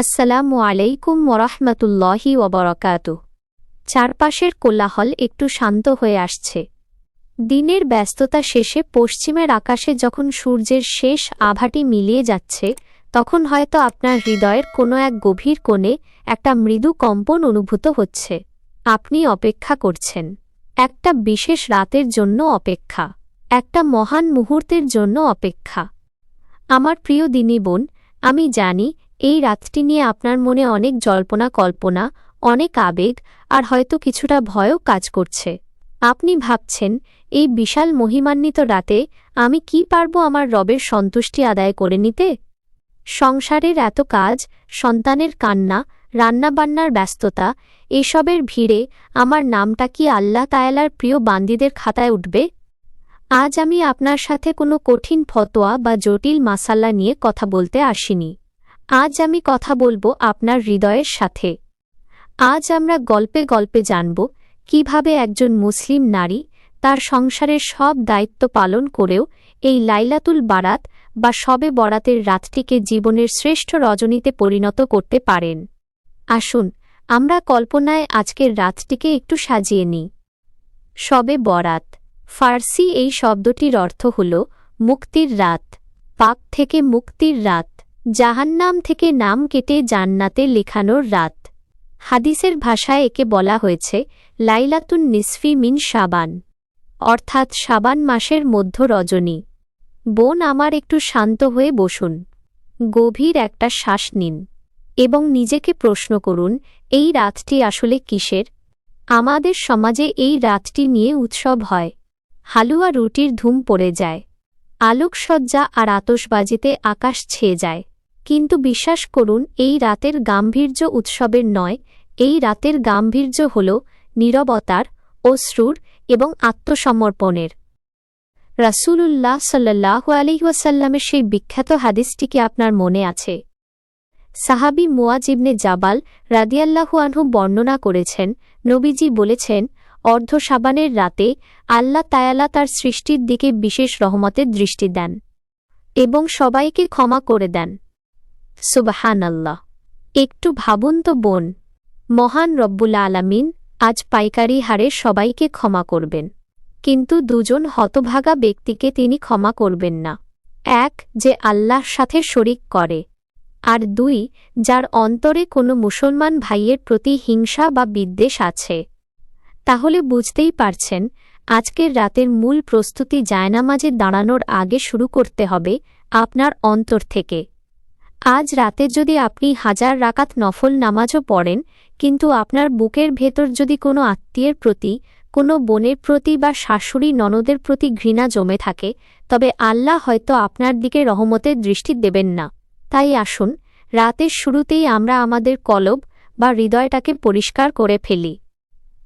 আসসালামু আলাইকুম ওরহমতুল্লাহি ওবরকাত চারপাশের কোলাহল একটু শান্ত হয়ে আসছে। দিনের ব্যস্ততা শেষে পশ্চিমের আকাশে যখন সূর্যের শেষ আভাটি মিলিয়ে যাচ্ছে, তখন হয়তো আপনার হৃদয়ের কোনো এক গভীর কোণে একটা মৃদু কম্পন অনুভূত হচ্ছে। আপনি অপেক্ষা করছেন। একটা বিশেষ রাতের জন্য অপেক্ষা। একটা মহান মুহূর্তের জন্য অপেক্ষা। আমার প্রিয় দিনী বোন, আমি জানি এই রাতটি নিয়ে আপনার মনে অনেক জল্পনা কল্পনা, অনেক আবেগ, আর হয়তো কিছুটা ভয়ও কাজ করছে। আপনি ভাবছেন, এই বিশাল মহিমান্বিত রাতে আমি কি পারব আমার রবের সন্তুষ্টি আদায় করে নিতে? সংসারের এত কাজ, সন্তানের কান্না, রান্নাবান্নার ব্যস্ততা, এসবের ভিড়ে আমার নামটা কি আল্লাহ তায়ালার প্রিয় বান্দিদের খাতায় উঠবে? আজ আমি আপনার সাথে কোনো কঠিন ফতোয়া বা জটিল মাসাল্লা নিয়ে কথা বলতে আসিনি। আজ আমি কথা বলব আপনার হৃদয়ের সাথে। আজ আমরা গল্পে গল্পে জানব কীভাবে একজন মুসলিম নারী তার সংসারের সব দায়িত্ব পালন করেও এই লাইলাতুল বারাত বা সবে বরাতের রাতটিকে জীবনের শ্রেষ্ঠ রজনীতে পরিণত করতে পারেন। আসুন, আমরা কল্পনায় আজকের রাতটিকে একটু সাজিয়ে নিই। সবে বরাত। ফার্সি এই শব্দটির অর্থ হল মুক্তির রাত পাপ থেকে মুক্তির রাত। জাহান্নাম থেকে নাম কেটে জান্নাতে লেখানোর রাত। হাদিসের ভাষায় একে বলা হয়েছে, লাইলাতুন নিসফি মিন সাবান অর্থাৎ সাবান মাসের মধ্য রজনী। বোন আমার একটু শান্ত হয়ে বসুন। গভীর একটা শ্বাস নিন। এবং নিজেকে প্রশ্ন করুন, এই রাতটি আসলে কিসের? আমাদের সমাজে এই রাতটি নিয়ে উৎসব হয়। হালুয়া রুটির ধুম পড়ে যায়। আলোকসজ্জা আর আতসবাজিতে আকাশ ছেয়ে যায়। কিন্তু বিশ্বাস করুন, এই রাতের গাম্ভীর্য উৎসবের নয়, এই রাতের গাম্ভীর্য হল নীরবতার, অশ্রুর এবং আত্মসমর্পণের। রাসূলুল্লাহ সাল্লাহ আলিহাসাল্লামের সেই বিখ্যাত হাদিসটিকে আপনার মনে আছে? সাহাবি মুয়াজিবনে জাবাল রাদিয়াল্লাহু আনহু বর্ণনা করেছেন, নবীজি বলেছেন, অর্ধ সাবানের রাতে আল্লাহ তায়ালা তার সৃষ্টির দিকে বিশেষ রহমতের দৃষ্টি দেন এবং সবাইকে ক্ষমা করে দেন। সুবাহান আল্লাহ একটু ভাবুন তো বোন, মহান রব্বুল আলামিন আজ পাইকারি হারে সবাইকে ক্ষমা করবেন। কিন্তু দুজন হতভাগা ব্যক্তিকে তিনি ক্ষমা করবেন না। এক, যে আল্লাহর সাথে শরিক করে। আর দুই, যার অন্তরে কোনো মুসলমান ভাইয়ের প্রতি হিংসা বা বিদ্বেষ আছে। তাহলে বুঝতেই পারছেন, আজকের রাতের মূল প্রস্তুতি জায়নামাজে দাঁড়ানোর আগে শুরু করতে হবে আপনার অন্তর থেকে। আজ রাতে যদি আপনি হাজার রাকাত নফল নামাজও পড়েন, কিন্তু আপনার বুকের ভেতর যদি কোনো আত্মীয়ের প্রতি, কোনো বোনের প্রতি বা শাশুড়ি ননদের প্রতি ঘৃণা জমে থাকে, তবে আল্লাহ হয়তো আপনার দিকে রহমতের দৃষ্টি দেবেন না। তাই আসুন, রাতের শুরুতেই আমরা আমাদের কলব বা হৃদয়টাকে পরিষ্কার করে ফেলি।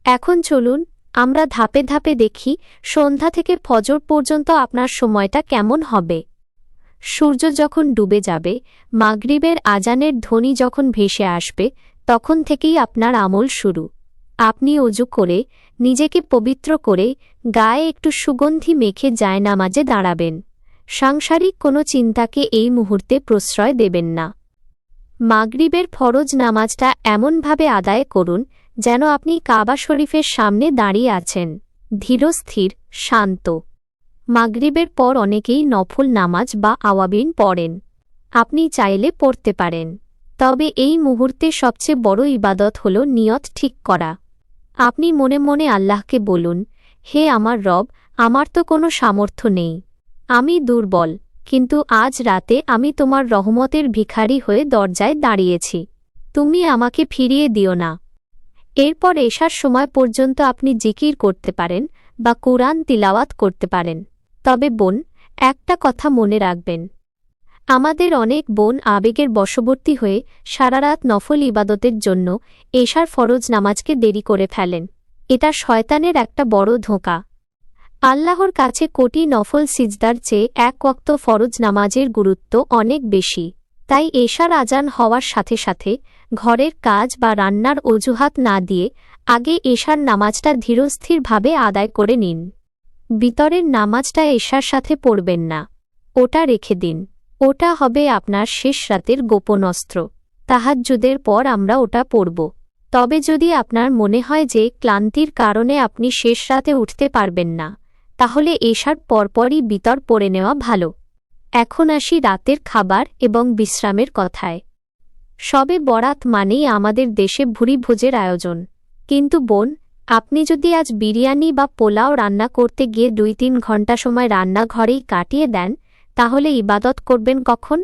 এখন চলুন, আমরা ধাপে ধাপে দেখি সন্ধ্যা থেকে ফজর পর্যন্ত আপনার সময়টা কেমন হবে। সূর্য যখন ডুবে যাবে, মাগরিবের আজানের ধ্বনি যখন ভেসে আসবে, তখন থেকেই আপনার আমল শুরু। আপনি অজু করে, নিজেকে পবিত্র করে, গায়ে একটু সুগন্ধি মেখে যায় নামাজে দাঁড়াবেন। সাংসারিক কোনো চিন্তাকে এই মুহূর্তে প্রশ্রয় দেবেন না। মাগরিবের ফরজ নামাজটা এমনভাবে আদায় করুন, যেন আপনি কাবা শরীফের সামনে দাঁড়িয়ে আছেন। ধীরস্থির, শান্ত। মাগরিবের পর অনেকেই নফল নামাজ বা আওয়াবিন পড়েন। আপনি চাইলে পড়তে পারেন। তবে এই মুহূর্তে সবচেয়ে বড় ইবাদত হল নিয়ত ঠিক করা। আপনি মনে মনে আল্লাহকে বলুন, হে আমার রব, আমার তো কোনো সামর্থ্য নেই। আমি দুর্বল, কিন্তু আজ রাতে আমি তোমার রহমতের ভিখারি হয়ে দরজায় দাঁড়িয়েছি। তুমি আমাকে ফিরিয়ে দিও না। এরপর এসার সময় পর্যন্ত আপনি জিকির করতে পারেন বা কোরআন তিলাওয়াত করতে পারেন। তবে বোন, একটা কথা মনে রাখবেন। আমাদের অনেক বোন আবেগের বশবর্তী হয়ে সারারাত নফল ইবাদতের জন্য এশার ফরজ নামাজকে দেরি করে ফেলেন। এটা শয়তানের একটা বড় ধোঁকা। আল্লাহর কাছে কোটি নফল সিজদার চেয়ে এক ওক্ত ফরজ নামাজের গুরুত্ব অনেক বেশি। তাই এশার আজান হওয়ার সাথে সাথে ঘরের কাজ বা রান্নার অজুহাত না দিয়ে আগে এশার নামাজটা ধীরস্থিরভাবে আদায় করে নিন। বিতরের নামাজটা এশার সাথে পড়বেন না। ওটা রেখে দিন। ওটা হবে আপনার শেষ রাতের গোপন অস্ত্র। তাহাজ্জুদের পর আমরা ওটা পড়ব। তবে যদি আপনার মনে হয় যে ক্লান্তির কারণে আপনি শেষ রাতে উঠতে পারবেন না, তাহলে এসার পরপরই বিতর পড়ে নেওয়া ভালো। এখন আসি রাতের খাবার এবং বিশ্রামের কথায়। সবে বরাত মানেই আমাদের দেশে ভুরি ভোজের আয়োজন। কিন্তু বোন আপনি যদি আজ বিরিয়ানি বা পোলাও রান্না করতে গিয়ে দুই তিন ঘণ্টা সময় রান্নাঘরেই কাটিয়ে দেন, তাহলে ইবাদত করবেন কখন?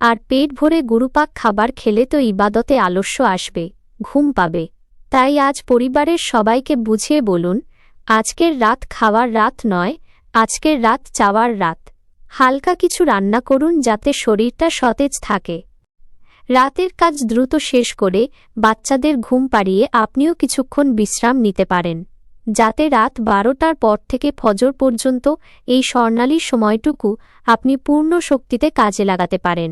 আর পেট ভরে গুরুপাক খাবার খেলে তো ইবাদতে আলস্য আসবে, ঘুম পাবে। তাই আজ পরিবারের সবাইকে বুঝিয়ে বলুন, আজকের রাত খাওয়ার রাত নয়, আজকের রাত চাওয়ার রাত। হালকা কিছু রান্না করুন যাতে শরীরটা সতেজ থাকে। রাতের কাজ দ্রুত শেষ করে বাচ্চাদের ঘুম পাড়িয়ে আপনিও কিছুক্ষণ বিশ্রাম নিতে পারেন, যাতে রাত বারোটার পর থেকে ফজর পর্যন্ত এই স্বর্ণালী সময়টুকু আপনি পূর্ণ শক্তিতে কাজে লাগাতে পারেন।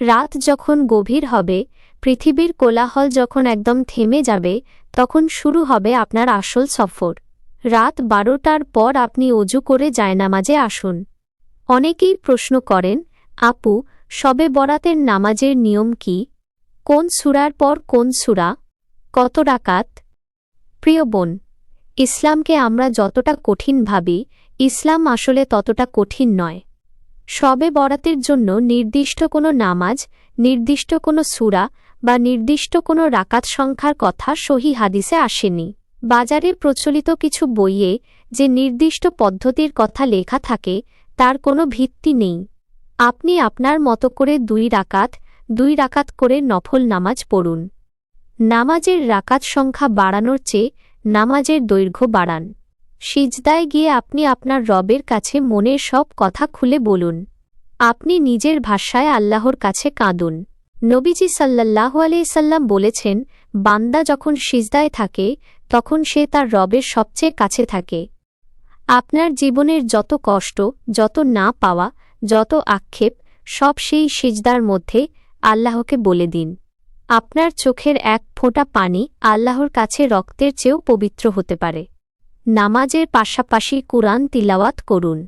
রাত যখন গভীর হবে, পৃথিবীর কোলাহল যখন একদম থেমে যাবে, তখন শুরু হবে আপনার আসল সফর। রাত বারোটার পর আপনি অজু করে জায়নামাজে আসুন। অনেকেই প্রশ্ন করেন, আপু সবে বরাতের নামাজের নিয়ম কি? কোন সুরার পর কোন সুরা? কত রাকাত? প্রিয় বোন, ইসলামকে আমরা যতটা কঠিন ভাবি, ইসলাম আসলে ততটা কঠিন নয়। সবে বরাতের জন্য নির্দিষ্ট কোনো নামাজ, নির্দিষ্ট কোনো সুরা বা নির্দিষ্ট কোনো রাকাত সংখ্যার কথা সহি হাদিসে আসেনি। বাজারে প্রচলিত কিছু বইয়ে যে নির্দিষ্ট পদ্ধতির কথা লেখা থাকে, তার কোনো ভিত্তি নেই। আপনি আপনার মতো করে দুই রাকাত দুই রাকাত করে নফল নামাজ পড়ুন। নামাজের রাকাত সংখ্যা বাড়ানোর চেয়ে নামাজের দৈর্ঘ্য বাড়ান। সিজদায় গিয়ে আপনি আপনার রবের কাছে মনের সব কথা খুলে বলুন। আপনি নিজের ভাষায় আল্লাহর কাছে কাঁদুন। নবীজি সাল্লাহ আলাইসাল্লাম বলেছেন, বান্দা যখন সিজদায় থাকে, তখন সে তার রবের সবচেয়ে কাছে থাকে। আপনার জীবনের যত কষ্ট, যত না পাওয়া যত আক্ষেপ, সব সেই সিজদার মধ্যে আল্লাহকে বলে দিন। আপনার চোখের এক ফোঁটা পানি আল্লাহর কাছে রক্তের চেয়েও পবিত্র হতে পারে। নামাজের পাশাপাশি কুরআন তিলাওয়াত করুন।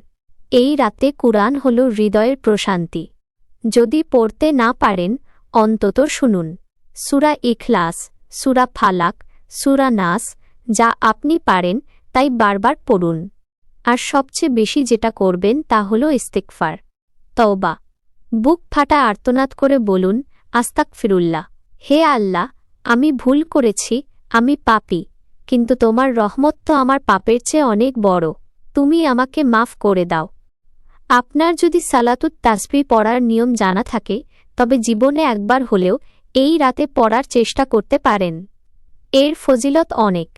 এই রাতে কুরআন হল হৃদয়ের প্রশান্তি। যদি পড়তে না পারেন, অন্তত শুনুন। সুরা ইখলাস, সুরা ফালাক, সুরা নাস, যা আপনি পারেন, তাই বারবার পড়ুন। আর সবচেয়ে বেশি যেটা করবেন তা হল ইস্তেকফার তওবা। বুক ফাটা আর্তনাদ করে বলুন আস্তাক ফিরুল্লাহ হে আল্লাহ, আমি ভুল করেছি, আমি পাপি, কিন্তু তোমার রহমত তো আমার পাপের চেয়ে অনেক বড়। তুমি আমাকে মাফ করে দাও। আপনার যদি সালাতুত তাসবি পড়ার নিয়ম জানা থাকে, তবে জীবনে একবার হলেও এই রাতে পড়ার চেষ্টা করতে পারেন। এর ফজিলত অনেক।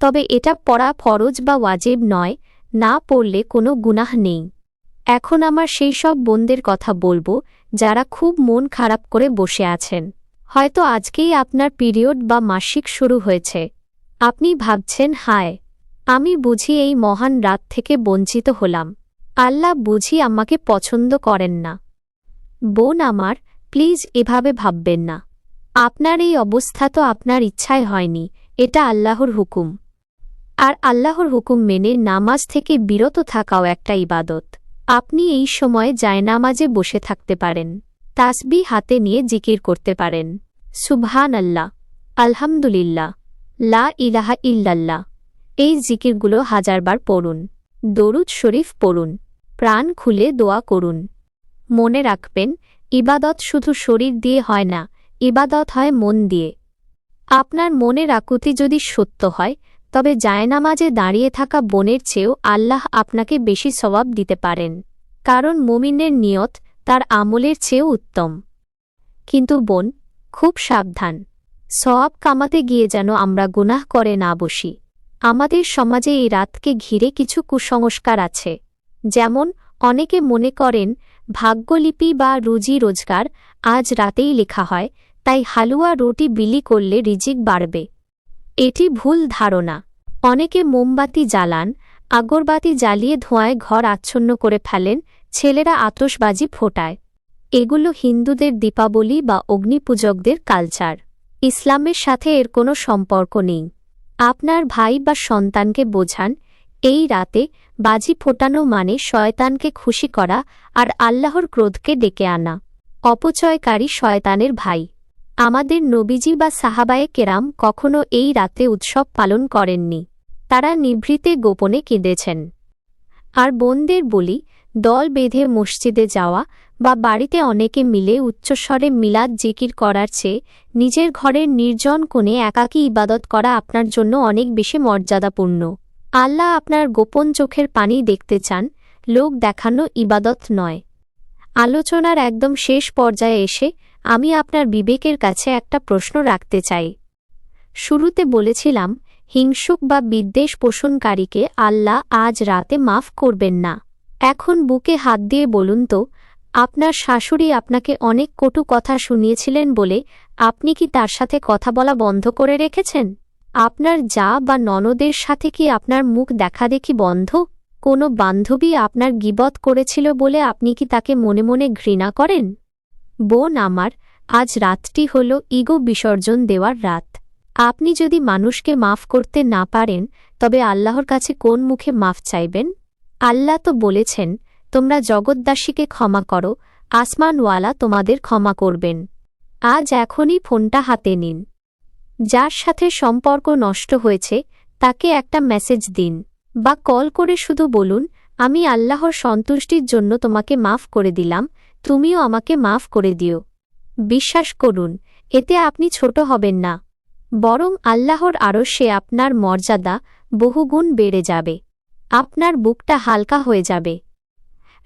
তবে এটা পড়া ফরজ বা ওয়াজিব নয়, না পড়লে কোনো গুনাহ নেই। এখন আমার সেই সব বোনদের কথা বলব, যারা খুব মন খারাপ করে বসে আছেন। হয়তো আজকেই আপনার পিরিয়ড বা মাসিক শুরু হয়েছে। আপনি ভাবছেন, হায়, আমি বুঝি এই মহান রাত থেকে বঞ্চিত হলাম। আল্লাহ বুঝি আমাকে পছন্দ করেন না। বোন আমার, প্লিজ এভাবে ভাববেন না। আপনার এই অবস্থা তো আপনার ইচ্ছায় হয়নি, এটা আল্লাহর হুকুম। আর আল্লাহর হুকুম মেনে নামাজ থেকে বিরত থাকাও একটা ইবাদত। আপনি এই সময়ে জায়নামাজে বসে থাকতে পারেন তাসবি হাতে নিয়ে জিকির করতে পারেন। সুবহান আল্লাহ আলহামদুলিল্লাহ, লা ইলাহা ইল্লাল্লাহ। এই জিকিরগুলো হাজারবার পড়ুন, দরুদ শরীফ পড়ুন, প্রাণ খুলে দোয়া করুন। মনে রাখবেন, ইবাদত শুধু শরীর দিয়ে হয় না, ইবাদত হয় মন দিয়ে। আপনার মনের আকুতি যদি সত্য হয় তবে জায়নামাজে দাঁড়িয়ে থাকা বোনের চেয়েও আল্লাহ আপনাকে বেশি সবাব দিতে পারেন। কারণ মুমিনের নিয়ত তার আমলের চেয়েও উত্তম। কিন্তু বোন, খুব সাবধান। সওয়াব কামাতে গিয়ে যেন আমরা গুনাহ করে না বসি। আমাদের সমাজে এই রাতকে ঘিরে কিছু কুসংস্কার আছে। যেমন, অনেকে মনে করেন, ভাগ্যলিপি বা রুজি রোজগার আজ রাতেই লেখা হয়, তাই হালুয়া রুটি বিলি করলে রিজিক বাড়বে। এটি ভুল ধারণা। অনেকে মোমবাতি জ্বালান, আগরবাতি জ্বালিয়ে ধোঁয়ায় ঘর আচ্ছন্ন করে ফেলেন, ছেলেরা আতসবাজি ফোটায়। এগুলো হিন্দুদের দীপাবলি বা অগ্নিপূজকদের কালচার। ইসলামের সাথে এর কোনো সম্পর্ক নেই। আপনার ভাই বা সন্তানকে বোঝান, এই রাতে বাজি ফোটানো মানে শয়তানকে খুশি করা আর আল্লাহর ক্রোধকে ডেকে আনা। অপচয়কারী শয়তানের ভাই। আমাদের নবীজি বা সাহাবায়ে কেরাম কখনো এই রাতে উৎসব পালন করেননি। তারা নিভৃতে গোপনে কেঁদেছেন। আর বোনদের বলি, দল বেঁধে মসজিদে যাওয়া বা বাড়িতে অনেকে মিলে উচ্চস্বরে মিলাদ জিকির করার চেয়ে নিজের ঘরের নির্জন কোণে একাকী ইবাদত করা আপনার জন্য অনেক বেশি মর্যাদাপূর্ণ। আল্লাহ আপনার গোপন চোখের পানি দেখতে চান, লোক দেখানো ইবাদত নয়। আলোচনার একদম শেষ পর্যায়ে এসে আমি আপনার বিবেকের কাছে একটা প্রশ্ন রাখতে চাই। শুরুতে বলেছিলাম, হিংসুক বা বিদ্বেষ পোষণকারীকে আল্লাহ আজ রাতে মাফ করবেন না। এখন বুকে হাত দিয়ে বলুন তো, আপনার শাশুড়ি আপনাকে অনেক কটু কথা শুনিয়েছিলেন বলে আপনি কি তার সাথে কথা বলা বন্ধ করে রেখেছেন? আপনার যা বা ননদের সাথে কি আপনার মুখ দেখা দেখি বন্ধ? কোনো বান্ধবী আপনার গিবত করেছিল বলে আপনি কি তাকে মনে মনে ঘৃণা করেন? বোন আমার, আজ রাতটি হল ইগো বিসর্জন দেওয়ার রাত। আপনি যদি মানুষকে মাফ করতে না পারেন, তবে আল্লাহর কাছে কোন মুখে মাফ চাইবেন? আল্লাহ তো বলেছেন, তোমরা জগৎদাসীকে ক্ষমা করো, আসমানওয়ালা তোমাদের ক্ষমা করবেন। আজ এখনই ফোনটা হাতে নিন। যার সাথে সম্পর্ক নষ্ট হয়েছে, তাকে একটা মেসেজ দিন, বা কল করে শুধু বলুন, আমি আল্লাহর সন্তুষ্টির জন্য তোমাকে মাফ করে দিলাম তুমিও আমাকে মাফ করে দিও। বিশ্বাস করুন, এতে আপনি ছোট হবেন না। বরং আল্লাহর আরও সে আপনার মর্যাদা বহুগুণ বেড়ে যাবে। আপনার বুকটা হালকা হয়ে যাবে।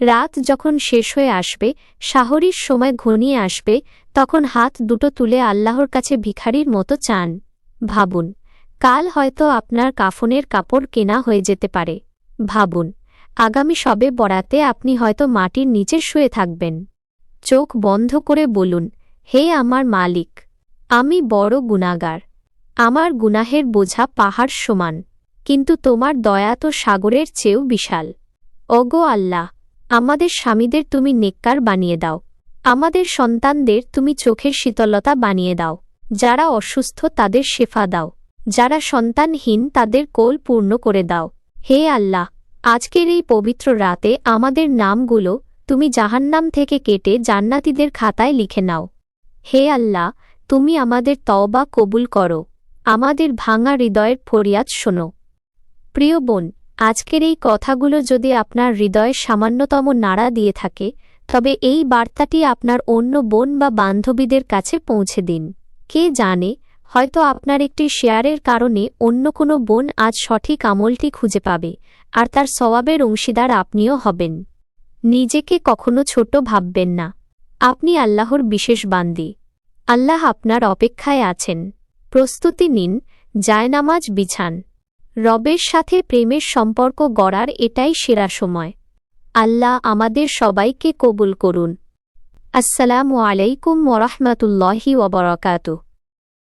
রাত যখন শেষ হয়ে আসবে, শাহরির সময় ঘনিয়ে আসবে, তখন হাত দুটো তুলে আল্লাহর কাছে ভিখারির মতো চান। ভাবুন, কাল হয়তো আপনার কাফনের কাপড় কেনা হয়ে যেতে পারে। ভাবুন আগামী সবে বরাতে আপনি হয়তো মাটির নিচে শুয়ে থাকবেন। চোখ বন্ধ করে বলুন, হে আমার মালিক, আমি বড় গুণাগার আমার গুনাহের বোঝা পাহাড় সমান, কিন্তু তোমার দয়া তো সাগরের চেয়েও বিশাল। অগো আল্লাহ, আমাদের স্বামীদের তুমি নেককার বানিয়ে দাও। আমাদের সন্তানদের তুমি চোখের শীতলতা বানিয়ে দাও। যারা অসুস্থ তাদের শেফা দাও। যারা সন্তানহীন তাদের কোল পূর্ণ করে দাও। হে আল্লাহ আজকের এই পবিত্র রাতে আমাদের নামগুলো তুমি জাহান্নাম থেকে কেটে জান্নাতিদের খাতায় লিখে নাও। হে আল্লাহ, তুমি আমাদের তওবা কবুল করো। আমাদের ভাঙা হৃদয়ের ফরিয়াদ শোনো। প্রিয় বোন, আজকের এই কথাগুলো যদি আপনার হৃদয়ে সামান্যতম নাড়া দিয়ে থাকে, তবে এই বার্তাটি আপনার অন্য বোন বা বান্ধবীদের কাছে পৌঁছে দিন। কে জানে হয়তো আপনার একটি শেয়ারের কারণে অন্য কোনো বোন আজ সঠিক আমলটি খুঁজে পাবে, আর তার সওয়াবের অংশীদার আপনিও হবেন। নিজেকে কখনো ছোট ভাববেন না। আপনি আল্লাহর বিশেষ বান্দি। আল্লাহ আপনার অপেক্ষায় আছেন। প্রস্তুতি নিন, জায়নামাজ বিছান। রবের সাথে প্রেমের সম্পর্ক গড়ার এটাই সেরা সময়। আল্লাহ আমাদের সবাইকে কবুল করুন। আসসালামু আলাইকুম ওরহমতুল্লাহি ওবরকাতুহ